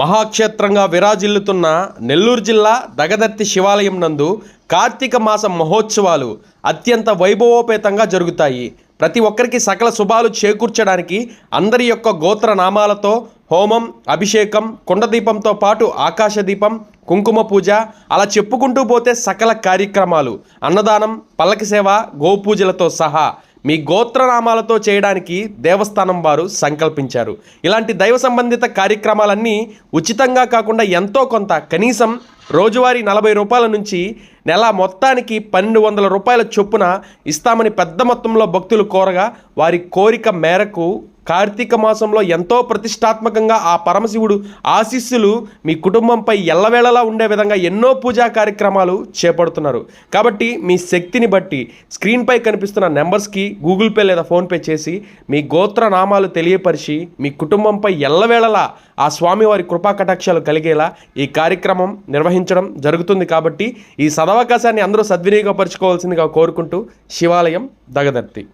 మహాక్షేత్రంగా విరాజిల్లుతున్న నెల్లూరు జిల్లా దగదర్తి శివాలయం నందు కార్తీక మాస మహోత్సవాలు అత్యంత వైభవోపేతంగా జరుగుతాయి. ప్రతి ఒక్కరికి సకల శుభాలు చేకూర్చడానికి అందరి యొక్క గోత్ర నామాలతో హోమం అభిషేకం కుండదీపంతో పాటు ఆకాశదీపం కుంకుమ పూజ అలా చెప్పుకుంటూ పోతే సకల కార్యక్రమాలు. అన్నదానం పల్లకి సేవ గోపూజలతో సహా మీ గోత్రనామాలతో చేయడానికి దేవస్థానం వారు సంకల్పించారు. ఇలాంటి దైవ సంబంధిత కార్యక్రమాలన్నీ ఉచితంగా కాకుండా ఎంతో కొంత కనీసం రోజువారీ నలభై రూపాయల నుంచి నెల మొత్తానికి పన్నెండు వందల రూపాయల చొప్పున ఇస్తామని పెద్ద మొత్తంలో భక్తులు కోరగా వారి కోరిక మేరకు కార్తీక మాసంలో ఎంతో ప్రతిష్టాత్మకంగా ఆ పరమశివుడు ఆశీస్సులు మీ కుటుంబంపై ఎల్లవేళలా ఉండే విధంగా ఎన్నో పూజా కార్యక్రమాలు చేపడుతున్నారు. కాబట్టి మీ శక్తిని బట్టి స్క్రీన్పై కనిపిస్తున్న నెంబర్స్కి గూగుల్ పే లేదా ఫోన్పే చేసి మీ గోత్ర నామాలు తెలియపరిచి మీ కుటుంబంపై ఎల్లవేళలా ఆ స్వామివారి కృపా కటాక్షాలు కలిగేలా ఈ కార్యక్రమం నిర్వహించడం జరుగుతుంది కాబట్టి ఈ సదవకాశాన్ని అందరూ సద్వినియోగపరచుకోవాల్సిందిగా కోరుకుంటూ శివాలయం దగదర్తి